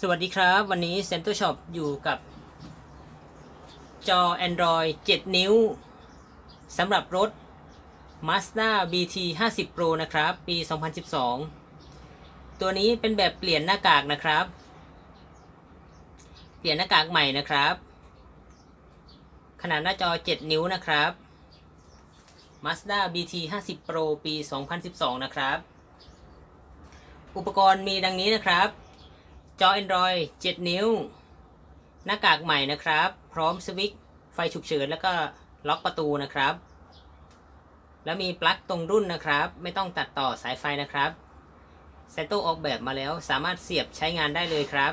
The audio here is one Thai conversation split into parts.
สวัสดีครับ วันนี้ Center Shop อยู่กับ จอ Android 7 นิ้วสำหรับรถ Mazda BT 50 Pro นะครับ ปี 2012 ตัวนี้เป็นแบบเปลี่ยนหน้ากากนะครับ เปลี่ยนหน้ากากใหม่นะครับ ขนาดหน้าจอ 7 นิ้วนะครับ Mazda BT 50 Pro ปี 2012 นะครับ อุปกรณ์มีดังนี้นะครับ จอ Android 7 นิ้ว หน้ากากใหม่นะครับ พร้อมสวิตช์ไฟฉุกเฉินแล้วก็ล็อกประตูนะครับ แล้วมีปลั๊กตรงรุ่นนะครับ ไม่ต้องตัดต่อสายไฟนะครับเซโตออกแบบมาแล้วสามารถเสียบใช้งานได้เลยครับ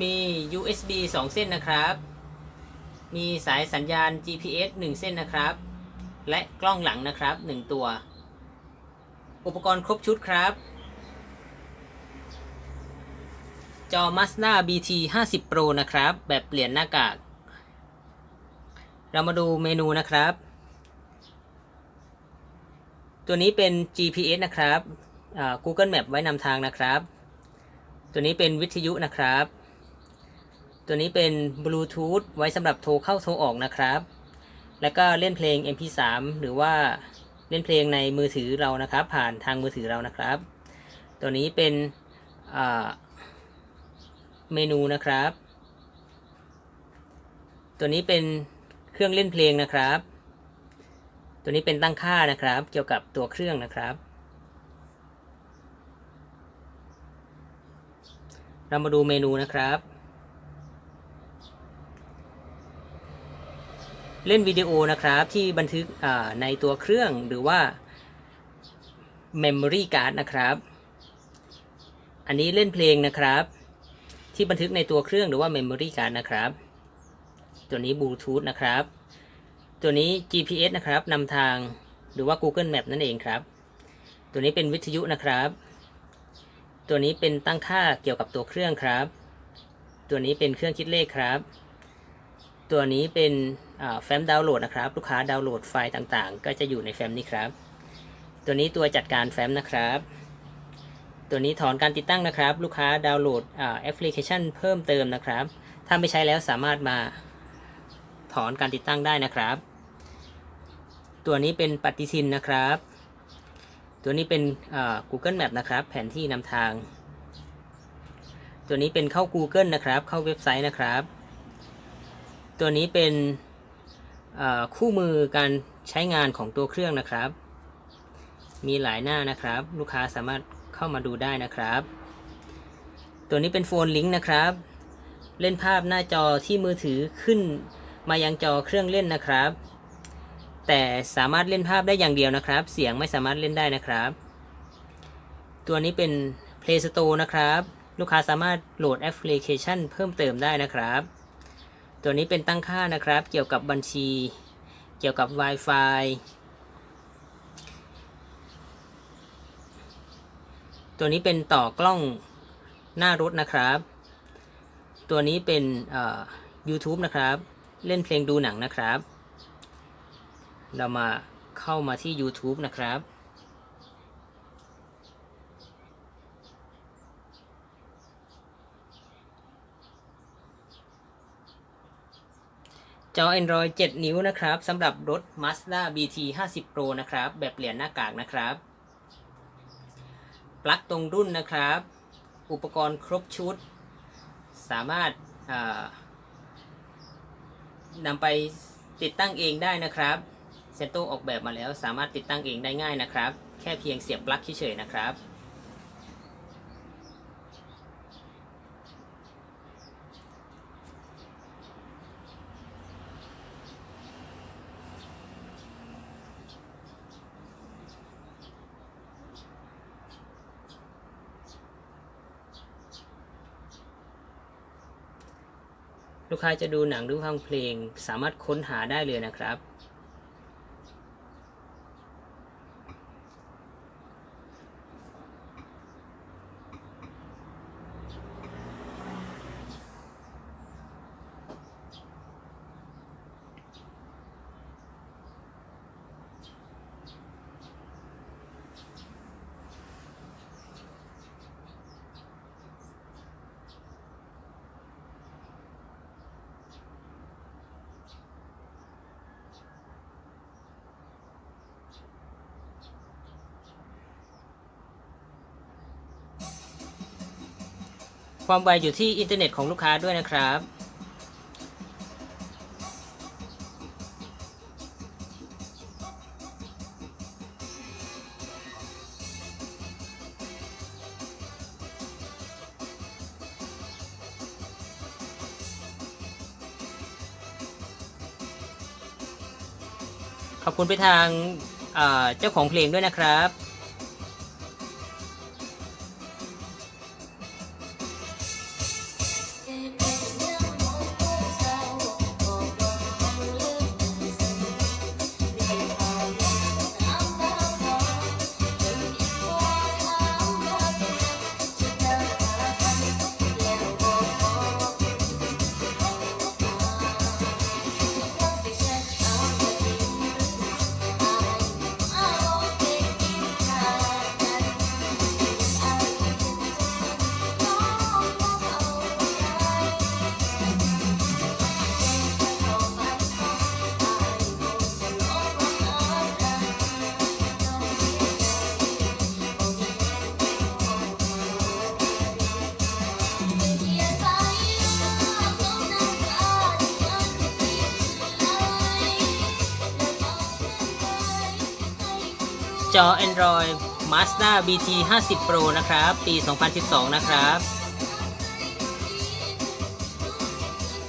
มี USB 2 เส้นนะครับ มีสายสัญญาณ GPS 1 เส้นนะครับ และกล้องหลังนะครับ 1 ตัว อุปกรณ์ครบชุดครับ จอ Mazda BT 50 Pro นะครับ แบบเปลี่ยนหน้ากาก เรามาดูเมนูนะครับ ตัวนี้เป็น GPS นะครับอ่า Google Map ไว้นำทางนะครับ ตัวนี้เป็นวิทยุนะครับ ตัวนี้เป็น Bluetooth ไว้สำหรับโทรเข้าโทรออกนะครับ แล้วก็เล่นเพลง MP3 หรือว่าเล่นเพลงในมือถือเรานะครับ ผ่านทางมือถือเรานะครับ ตัวนี้เป็นอ่า เมนูนะครับ ตัวนี้เป็นเครื่องเล่นเพลงนะครับ ตัวนี้เป็นตั้งค่านะครับ เกี่ยวกับตัวเครื่องนะครับ เรามาดูเมนูนะครับ เล่นวิดีโอนะครับที่บันทึกในตัวเครื่องหรือว่า Memory Card นะครับ อันนี้เล่นเพลงนะครับ ที่บันทึกในตัวเครื่องหรือว่า Memory Card นะครับ ตัวนี้ Bluetooth นะครับ ตัวนี้ GPS นะครับนำทางหรือว่า Google Map นั่นเองครับ ตัวนี้เป็นวิทยุนะครับ ตัวนี้เป็นตั้งค่าเกี่ยวกับตัวเครื่องครับ ตัวนี้เป็นเครื่องคิดเลขครับ ตัวนี้เป็นแฟ้มดาวน์โหลดนะครับ ลูกค้าดาวน์โหลดไฟล์ต่างๆ ก็จะอยู่ในแฟ้มนี้ครับ ตัวนี้ตัวจัดการแฟ้มนะครับ ตัวนี้ถอนการติดตั้งนะครับ ลูกค้าดาวน์โหลดแอปพลิเคชันเพิ่มเติมนะครับ ถ้าไม่ใช้แล้วสามารถมาถอนการติดตั้งได้นะครับ ตัวนี้เป็นปฏิทินนะครับ ตัวนี้เป็น Google Map นะครับ แผนที่นำทาง ตัวนี้เป็นเข้า Google นะครับ เข้าเว็บไซต์นะครับ ตัวนี้เป็นคู่มือการใช้งานของตัวเครื่องนะครับ มีหลายหน้านะครับ ลูกค้าสามารถ เข้ามาดูได้นะครับ ตัวนี้เป็นโฟนลิงก์นะครับ เล่นภาพหน้าจอที่มือถือขึ้นมายังจอเครื่องเล่นนะครับ แต่สามารถเล่นภาพได้อย่างเดียวนะครับ เสียงไม่สามารถเล่นได้นะครับ ตัวนี้เป็น Play Store นะครับ ลูกค้าสามารถโหลดแอปพลิเคชันเพิ่มเติมได้นะครับ ตัวนี้เป็นตั้งค่านะครับ เกี่ยวกับบัญชี เกี่ยวกับ Wi-Fi ตัวนี้เป็นต่อกล้องหน้ารถนะครับ ตัวนี้เป็นเอ่อ YouTube นะครับ เล่นเพลงดูหนังนะครับ เรามาเข้ามาที่ YouTube นะครับ จอ Android 7 นิ้วนะครับสำหรับรถ Mazda BT 50 Pro นะครับ แบบเปลี่ยนหน้ากากนะครับ ลั๊กตรงรุ่นนะครับ อุปกรณ์ครบชุด สามารถานำไปติดตั้งเองได้นะครับเซนโตออกแบบมาแล้วสามารถติดตั้งเองได้ง่ายนะครับ แค่เพียงเสียบปลั๊กเฉยๆนะครับ ลูกค้าจะดูหนังหรือฟังเพลงสามารถค้นหาได้เลยนะครับ ความไวอยู่ที่อินเทอร์เน็ตของลูกค้าด้วยนะครับ ขอบคุณไปทางเอ่อเจ้าของเพลงด้วยนะครับ จอ Android Mazda BT 50 Pro นะครับ ปี 2012 นะครับ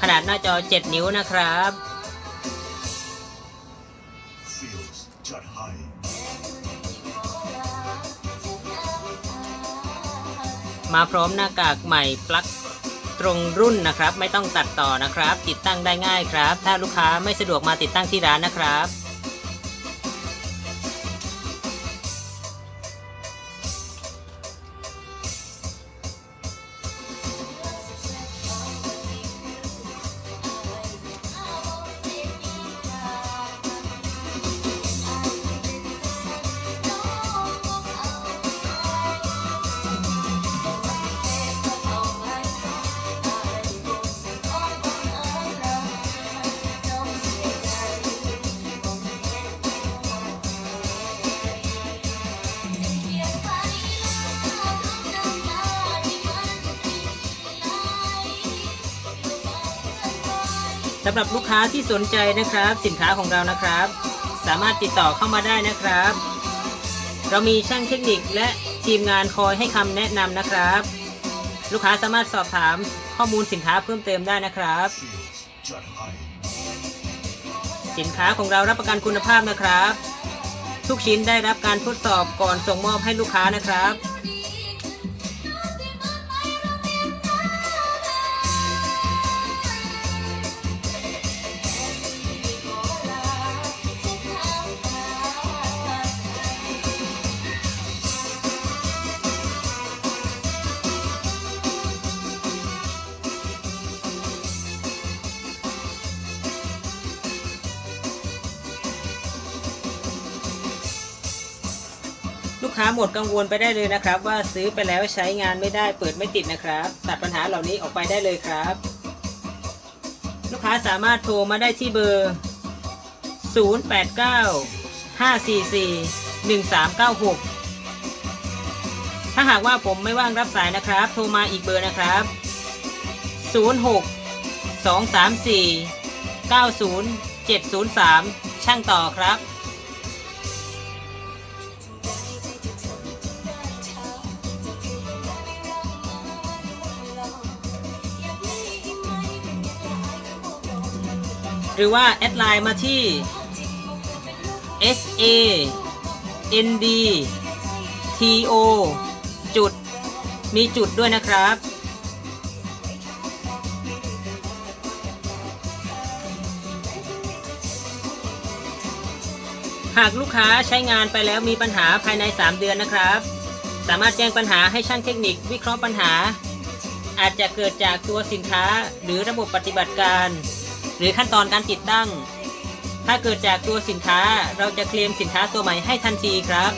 ขนาดหน้าจอ 7 นิ้วนะครับ มาพร้อมหน้ากากใหม่ปลั๊กตรงรุ่นนะครับ ไม่ต้องตัดต่อนะครับ ติดตั้งได้ง่ายครับ ถ้าลูกค้าไม่สะดวกมาติดตั้งที่ร้านนะครับ สำหรับลูกค้าที่สนใจนะครับ สินค้าของเรานะครับ สามารถติดต่อเข้ามาได้นะครับ เรามีช่างเทคนิคและทีมงานคอยให้คำแนะนำนะครับ ลูกค้าสามารถสอบถามข้อมูลสินค้าเพิ่มเติมได้นะครับ สินค้าของเรารับประกันคุณภาพนะครับ ทุกชิ้นได้รับการทดสอบก่อนส่งมอบให้ลูกค้านะครับ ลูกค้าหมดกังวลไปได้เลยนะครับ ว่าซื้อไปแล้วใช้งานไม่ได้เปิดไม่ติดนะครับ ตัดปัญหาเหล่านี้ออกไปได้เลยครับ ลูกค้าสามารถโทรมาได้ที่เบอร์ 089 544 1396 ถ้าหากว่าผมไม่ว่างรับสายนะครับ โทรมาอีกเบอร์นะครับ 06 234 90703 ช่างต่อครับ รือว่าแอดไลน์มาที่ S A N D T O จุด มีจุดด้วยนะครับ หากลูกค้าใช้งานไปแล้วมีปัญหาภายใน 3 เดือนนะครับ สามารถแจ้งปัญหาให้ช่างเทคนิควิเคราะห์ปัญหา อาจจะเกิดจากตัวสินค้าหรือระบบปฏิบัติการ หรือขั้นตอนการติดตั้ง ถ้าเกิดจากตัวสินค้าเราจะเคลมสินค้าตัวใหม่ให้ทันทีครับ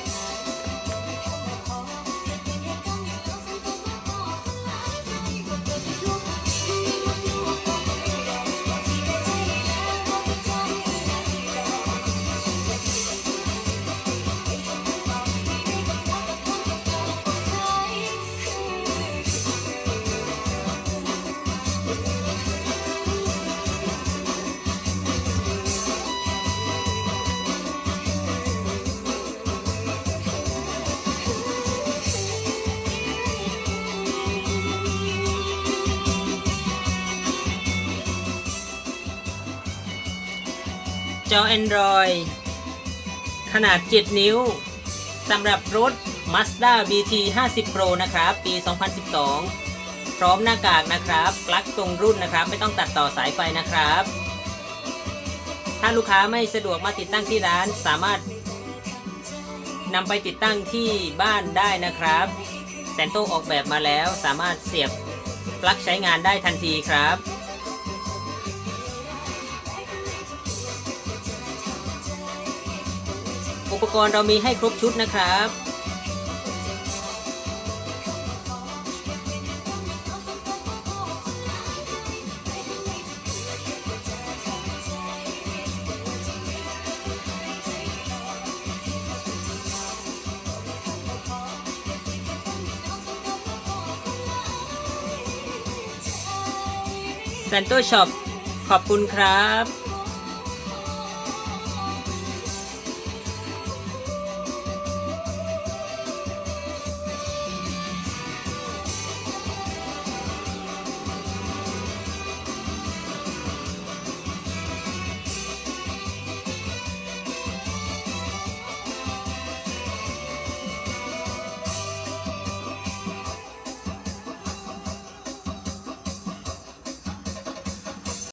จอ Android ขนาด 7 นิ้วสำหรับรถ Mazda BT 50 Pro นะครับ ปี 2012 พร้อมหน้ากากนะครับ ปลั๊กตรงรุ่นนะครับ ไม่ต้องตัดต่อสายไฟนะครับ ถ้าลูกค้าไม่สะดวกมาติดตั้งที่ร้าน สามารถนำไปติดตั้งที่บ้านได้นะครับแซนโตออกแบบมาแล้วสามารถเสียบปลั๊กใช้งานได้ทันทีครับ ปกรณ์เรามีให้ครบชุดนะครับ s ซนโตช็อปขอบคุณครับ